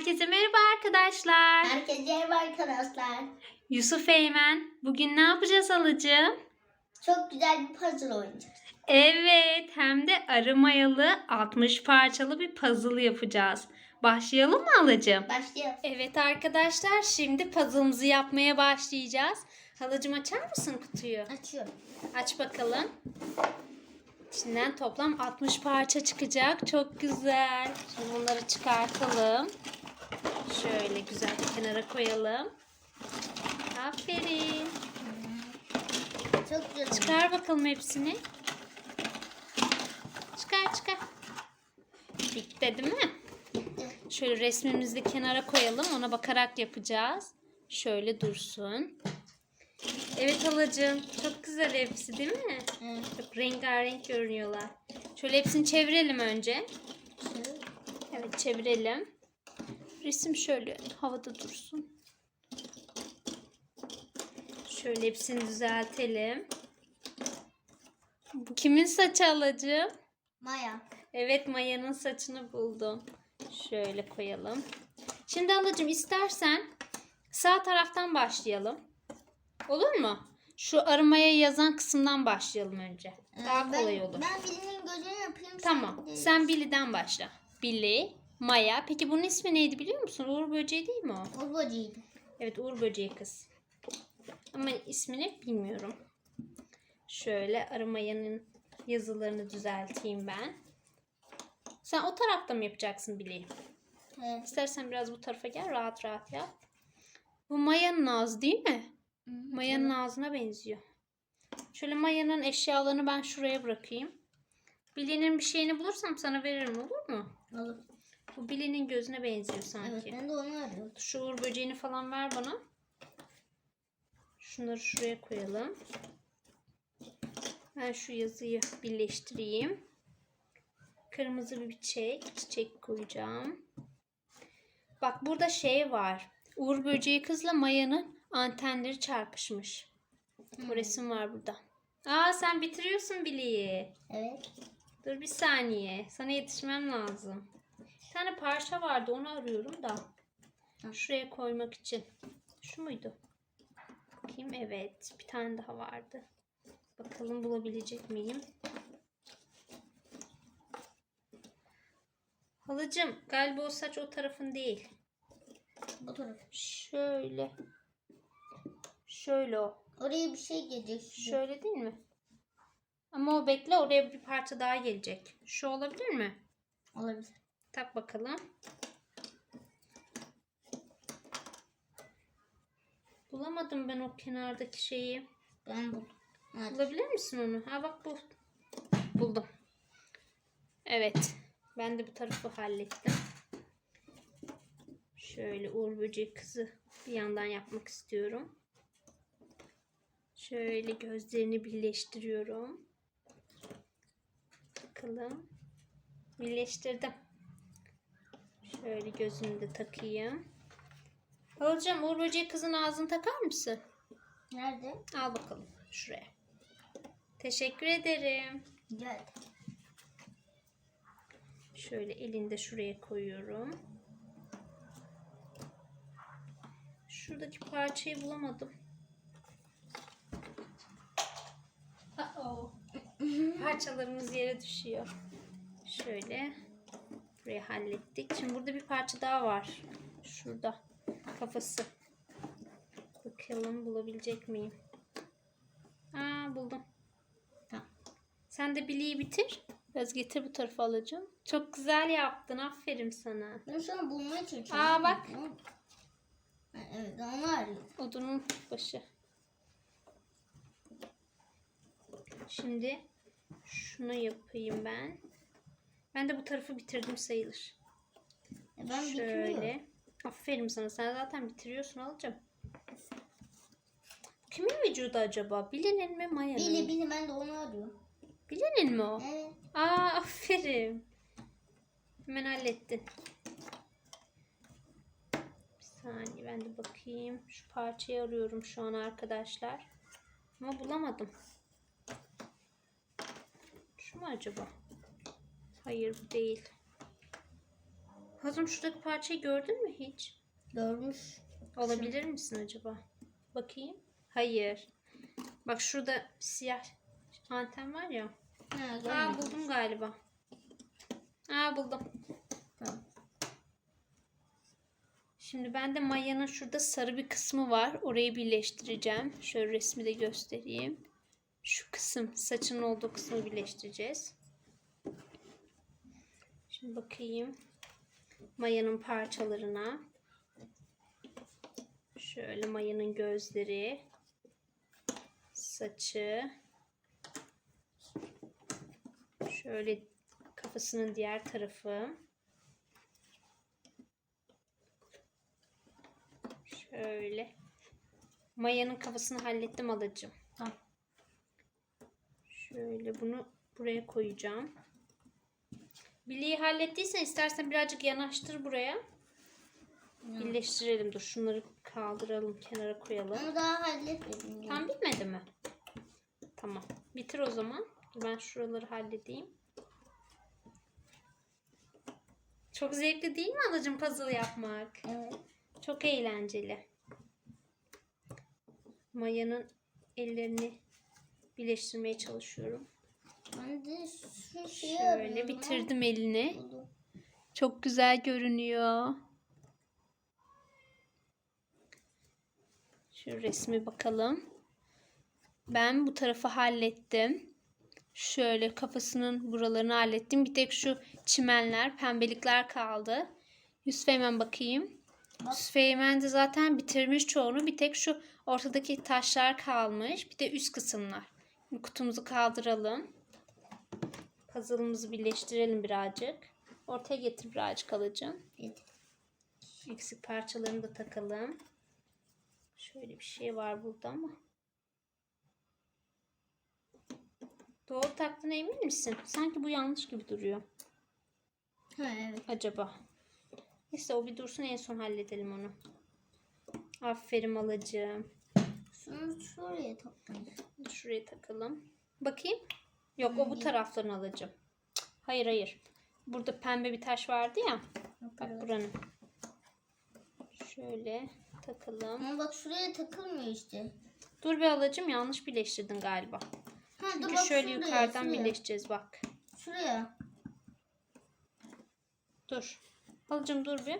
Herkese merhaba arkadaşlar. Herkese merhaba arkadaşlar. Yusuf Eymen. Bugün ne yapacağız alıcığım? Çok güzel bir puzzle oynayacağız. Evet, hem de arı mayalı 60 parçalı bir puzzle yapacağız. Başlayalım mı alıcığım? Başlayalım. Evet arkadaşlar, şimdi puzzle'ımızı yapmaya başlayacağız. Halacığım açar mısın kutuyu? Açıyorum. Aç bakalım. İçinden toplam 60 parça çıkacak. Çok güzel. Şimdi bunları çıkartalım. Şöyle güzel bir kenara koyalım. Aferin. Çok güzel. Çıkar bakalım hepsini. Çıkar çıkar. Bitti değil mi? Şöyle resmimizi de kenara koyalım. Ona bakarak yapacağız. Şöyle dursun. Evet halacığım. Çok güzel hepsi değil mi? Evet. Çok rengarenk görünüyorlar. Şöyle hepsini çevirelim önce. Evet çevirelim. Resim şöyle havada dursun. Şöyle hepsini düzeltelim. Bu kimin saçı alacığım? Maya. Evet Maya'nın saçını buldum. Şöyle koyalım. Şimdi alacığım istersen sağ taraftan başlayalım. Olur mu? Şu arımaya yazan kısımdan başlayalım önce. Daha Ee, kolay ben, olur. Ben birinin gözünü yapayım. Tamam. de- Sen Billy'den başla. Billy, Maya. Peki bunun ismi neydi biliyor musun? Uğur böceği değil mi o? O böceğiydi. Evet Uğur böceği kız. Ama ismini bilmiyorum. Şöyle aramayanın yazılarını düzelteyim ben. Sen o tarafta mı yapacaksın Billy? Evet. İstersen biraz bu tarafa gel rahat rahat yap. Bu Maya'nın ağzı değil mi? Maya'nın ağzına benziyor. Şöyle Maya'nın eşyalarını ben şuraya bırakayım. Billy'nin bir şeyini bulursam sana veririm olur mu? Olur. Bu Billy'nin gözüne benziyor sanki. Evet ben de onu arıyordum. Şu uğur böceğini falan ver bana. Şunları şuraya koyalım. Ben şu yazıyı birleştireyim. Kırmızı bir çiçek. Çiçek koyacağım. Bak burada şey var. Uğur böceği kızla Maya'nın antenleri çarpışmış. Bu resim var burada. Aa sen bitiriyorsun Billy'yi. Evet. Dur bir saniye. Sana yetişmem lazım. Bir tane parça vardı onu arıyorum da. Şuraya koymak için. Şu muydu? Bakayım evet. Bir tane daha vardı. Bakalım bulabilecek miyim? Halacığım galiba o saç o tarafın değil. Bu taraf. Şöyle. Şöyle o. Oraya bir şey gelecek. şimdi. Şöyle değil mi? Ama o bekle oraya bir parça daha gelecek. Şu olabilir mi? Olabilir. Tak bakalım. Bulamadım ben o kenardaki şeyi. Ben buldum. Hadi. Bulabilir misin onu? Ha bak bu. Buldum. Evet. Ben de bu tarafı hallettim. Şöyle Uğur Böceği kızı bir yandan yapmak istiyorum. Şöyle gözlerini birleştiriyorum. Bakalım. Birleştirdim. Şöyle gözünü de takayım. Hocam Uğur Böceği kızın ağzını takar mısın? Nerede? Al bakalım şuraya. Teşekkür ederim. Gel. Şöyle elinde şuraya koyuyorum. Şuradaki parçayı bulamadım. Uh-oh. Parçalarımız yere düşüyor. Şöyle burayı hallettik. Şimdi burada bir parça daha var. Şurada kafası. Bakalım bulabilecek miyim? Aa buldum. Tamam. Sen de Billy'yi bitir. Biraz getir bu tarafa alacağım. Çok güzel yaptın. Aferin sana. Ben an bulmaya çalışıyorum. Aa, bak. Evet onu arıyorum. Odunun başı. Şimdi şunu yapayım ben. Ben de bu tarafı bitirdim sayılır. E, Ben bitiriyorum. Şöyle. Aferin sana. Sen zaten bitiriyorsun alacağım. Kimin vücudu acaba? Bilenin mi Maya'nın? Bili bili ben de onu arıyorum. Bilenin mi o? Evet. Aa aferin. Hemen hallettin. Bir saniye ben de bakayım. Şu parçayı arıyorum şu an arkadaşlar. Ama bulamadım. Şu mu acaba? Hayır bu değil. Hazım şuradaki parçayı gördün mü hiç? Görmüş. Olabilir misin acaba? Bakayım. Hayır. Bak şurada siyah anten var ya. Ha, Aa buldum galiba. Aa buldum. Tamam. Şimdi ben de mayanın şurada sarı bir kısmı var. Orayı birleştireceğim. Şöyle resmi de göstereyim. Şu kısım, saçın olduğu kısmı birleştireceğiz. Şimdi bakayım. Mayanın parçalarına. Şöyle mayanın gözleri. Saçı. Şöyle kafasının diğer tarafı. Şöyle. Maya'nın kafasını hallettim alacağım. Şöyle bunu buraya koyacağım. Bileği hallettiysen istersen birazcık yanaştır buraya. Birleştirelim. Dur şunları kaldıralım kenara koyalım. Onu daha halletmedim. Tam bitmedi mi? Tamam. Bitir o zaman. Ben şuraları halledeyim. Çok zevkli değil mi alacım puzzle yapmak? Evet. Çok eğlenceli. Maya'nın ellerini birleştirmeye çalışıyorum. Şöyle bitirdim elini. Çok güzel görünüyor. Şu resmi bakalım. Ben bu tarafı hallettim. Şöyle kafasının buralarını hallettim. Bir tek şu çimenler, pembelikler kaldı. Yusuf hemen bakayım. Bak. Yusuf Eymen de zaten bitirmiş çoğunu. Bir tek şu ortadaki taşlar kalmış. Bir de üst kısımlar. Kutumuzu kaldıralım. Puzzle'ımızı birleştirelim birazcık. Ortaya getir birazcık. Getir. Eksik parçalarını da takalım. Şöyle bir şey var burada ama. Doğru taktığına emin misin? Sanki bu yanlış gibi duruyor. Ha evet. Acaba. Neyse o bir dursun en son halledelim onu. Aferin alacağım. Şunu şuraya toplayayım. Şuraya takalım. Bakayım. Yok o bu taraflarını alacağım. Hayır hayır. Burada pembe bir taş vardı ya. Bak buranın. Şöyle takalım. Ama bak şuraya takılmıyor işte. Dur bir alacağım yanlış birleştirdin galiba. Ha, dur Çünkü bak şöyle şuraya, yukarıdan şuraya. birleşeceğiz bak. Şuraya. Dur. Alacağım dur bir.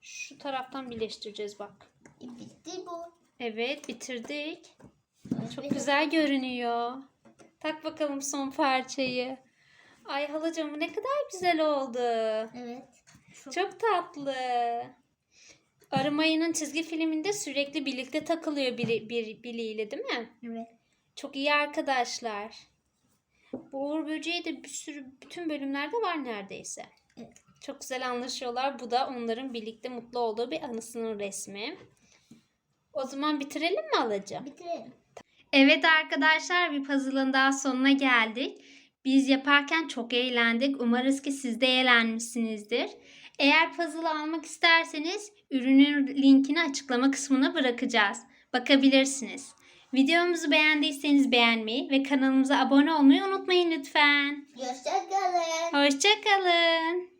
Şu taraftan birleştireceğiz bak. E, bitti bu. Evet bitirdik. Çok Evet. güzel görünüyor. Tak bakalım son parçayı. Ay halacığım ne kadar güzel oldu. Evet. Çok, Çok tatlı. Arımayının çizgi filminde sürekli birlikte takılıyor biri, bir, biriyle değil mi? evet. Çok iyi arkadaşlar. Bu Uğur Böceği de bir sürü bütün bölümlerde var neredeyse. Evet. Çok güzel anlaşıyorlar. Bu da onların birlikte mutlu olduğu bir anısının resmi. O zaman bitirelim mi alacağım? Bitirelim. Evet arkadaşlar bir puzzle'ın daha sonuna geldik. Biz yaparken çok eğlendik. Umarız ki siz de eğlenmişsinizdir. Eğer puzzle almak isterseniz ürünün linkini açıklama kısmına bırakacağız. Bakabilirsiniz. Videomuzu beğendiyseniz beğenmeyi ve kanalımıza abone olmayı unutmayın lütfen. Hoşçakalın. Hoşçakalın.